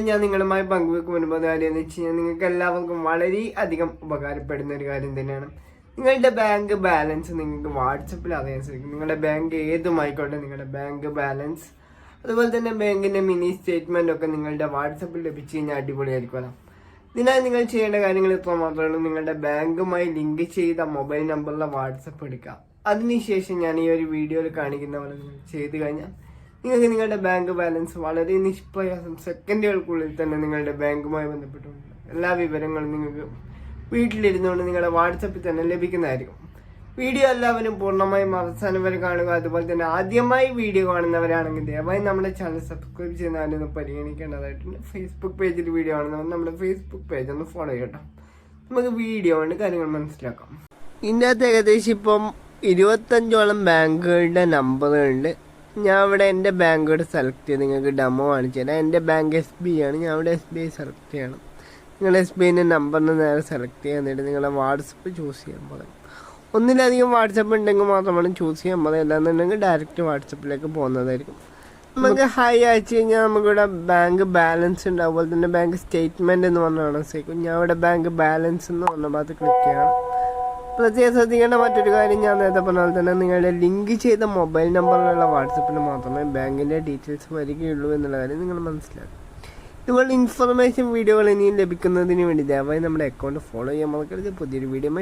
ഞാൻ നിങ്ങളുമായി പങ്കുവെക്കുമ്പോൾ കാര്യം എന്ന് വെച്ച് കഴിഞ്ഞാൽ നിങ്ങൾക്ക് എല്ലാവർക്കും വളരെ അധികം ഉപകാരപ്പെടുന്ന ഒരു കാര്യം തന്നെയാണ്. നിങ്ങളുടെ ബാങ്ക് ബാലൻസ് നിങ്ങൾക്ക് വാട്സപ്പിൽ അറിയാൻ സാധിക്കും. നിങ്ങളുടെ ബാങ്ക് ഏതുമായിക്കോട്ടെ നിങ്ങളുടെ ബാങ്ക് ബാലൻസ് അതുപോലെ തന്നെ ബാങ്കിന്റെ മിനി സ്റ്റേറ്റ്മെന്റ് ഒക്കെ നിങ്ങളുടെ വാട്സപ്പിൽ ലഭിച്ചു കഴിഞ്ഞാൽ അടിപൊളിയായിരിക്കുമല്ലോ. ഇതിനായി നിങ്ങൾ ചെയ്യേണ്ട കാര്യങ്ങൾ ഇത്ര മാത്രമേ ഉള്ളൂ. നിങ്ങളുടെ ബാങ്കുമായി ലിങ്ക് ചെയ്ത മൊബൈൽ നമ്പറിലെ വാട്സപ്പ് എടുക്കുക. അതിനുശേഷം ഞാൻ ഈ ഒരു വീഡിയോയിൽ കാണിക്കുന്ന പോലെ ചെയ്ത് കഴിഞ്ഞാൽ നിങ്ങൾക്ക് നിങ്ങളുടെ ബാങ്ക് ബാലൻസ് വളരെ നിഷ്പ്രയാസം സെക്കൻഡുകൾക്കുള്ളിൽ തന്നെ നിങ്ങളുടെ ബാങ്കുമായി ബന്ധപ്പെട്ടുകൊണ്ട് എല്ലാ വിവരങ്ങളും നിങ്ങൾക്ക് വീട്ടിലിരുന്നുകൊണ്ട് നിങ്ങളുടെ വാട്സപ്പിൽ തന്നെ ലഭിക്കുന്നതായിരിക്കും. വീഡിയോ എല്ലാവരും പൂർണമായും അവസാനം വരെ കാണുക. അതുപോലെ തന്നെ ആദ്യമായി വീഡിയോ കാണുന്നവരാണെങ്കിൽ ദയവായി നമ്മുടെ ചാനൽ സബ്സ്ക്രൈബ് ചെയ്യുന്നതിനൊന്ന് പരിഗണിക്കേണ്ടതായിട്ടുണ്ട് ഫേസ്ബുക്ക് പേജിൽ വീഡിയോ കാണുന്നവർ നമ്മുടെ ഫേസ്ബുക്ക് പേജ് ഒന്ന് ഫോളോ ചെയ്യട്ടോ. നമുക്ക് വീഡിയോ കൊണ്ട് കാര്യങ്ങൾ മനസ്സിലാക്കാം. അകത്ത് ഏകദേശം ഇപ്പം ഇരുപത്തഞ്ചോളം ബാങ്കുകളുടെ നമ്പറുകളുണ്ട് ഞാൻ ഇവിടെ എന്റെ ബാങ്കോട് സെലക്ട് ചെയ്ത് നിങ്ങൾക്ക് ഡെമോ കാണിച്ചു തരാം. എന്റെ ബാങ്ക് എസ് ബി ആണ്. ഞാൻ ഇവിടെ എസ് ബി ഐ സെലക്ട് ചെയ്യണം. നിങ്ങൾ എസ് ബി ഐന്റെ നമ്പറിന് നേരെ സെലക്ട് ചെയ്യാൻ എന്നിട്ട് നിങ്ങളുടെ വാട്സപ്പ് ചൂസ് ചെയ്യാൻ പറയും. ഒന്നിലധികം വാട്സപ്പ് ഉണ്ടെങ്കിൽ മാത്രമാണ് ചൂസ് ചെയ്യാൻ പറയും. അല്ലാന്നുണ്ടെങ്കിൽ ഡയറക്റ്റ് വാട്സപ്പിലേക്ക് പോകുന്നതായിരിക്കും. നമുക്ക് ഹൈ അയച്ചു കഴിഞ്ഞാൽ നമുക്കിവിടെ ബാങ്ക് ബാലൻസ് ഉണ്ട്. അതുപോലെ തന്നെ ബാങ്ക് സ്റ്റേറ്റ്മെന്റ് എന്ന് പറഞ്ഞാൽ സേക്കും ഞാൻ ഇവിടെ ബാങ്ക് ബാലൻസ് എന്ന് പറഞ്ഞ ഭാഗത്ത് ക്ലിക്ക് ചെയ്യണം. പ്രത്യേകം ശ്രദ്ധിക്കേണ്ട മറ്റൊരു കാര്യം ഞാൻ നേരത്തെ പറഞ്ഞ പോലെ തന്നെ നിങ്ങളുടെ ലിങ്ക് ചെയ്ത മൊബൈൽ നമ്പറിലുള്ള വാട്സപ്പിൽ മാത്രമേ ബാങ്കിന്റെ ഡീറ്റെയിൽസ് വരികയുള്ളൂ എന്നുള്ള കാര്യം നിങ്ങൾ മനസ്സിലാക്കും ഇതുപോലെ ഇൻഫർമേഷൻ വീഡിയോകൾ ഇനിയും ലഭിക്കുന്നതിന് വേണ്ടി ദയവായി നമ്മുടെ അക്കൗണ്ട് ഫോളോ ചെയ്യാൻ മറക്കരുത്. പുതിയൊരു വീണ്ടും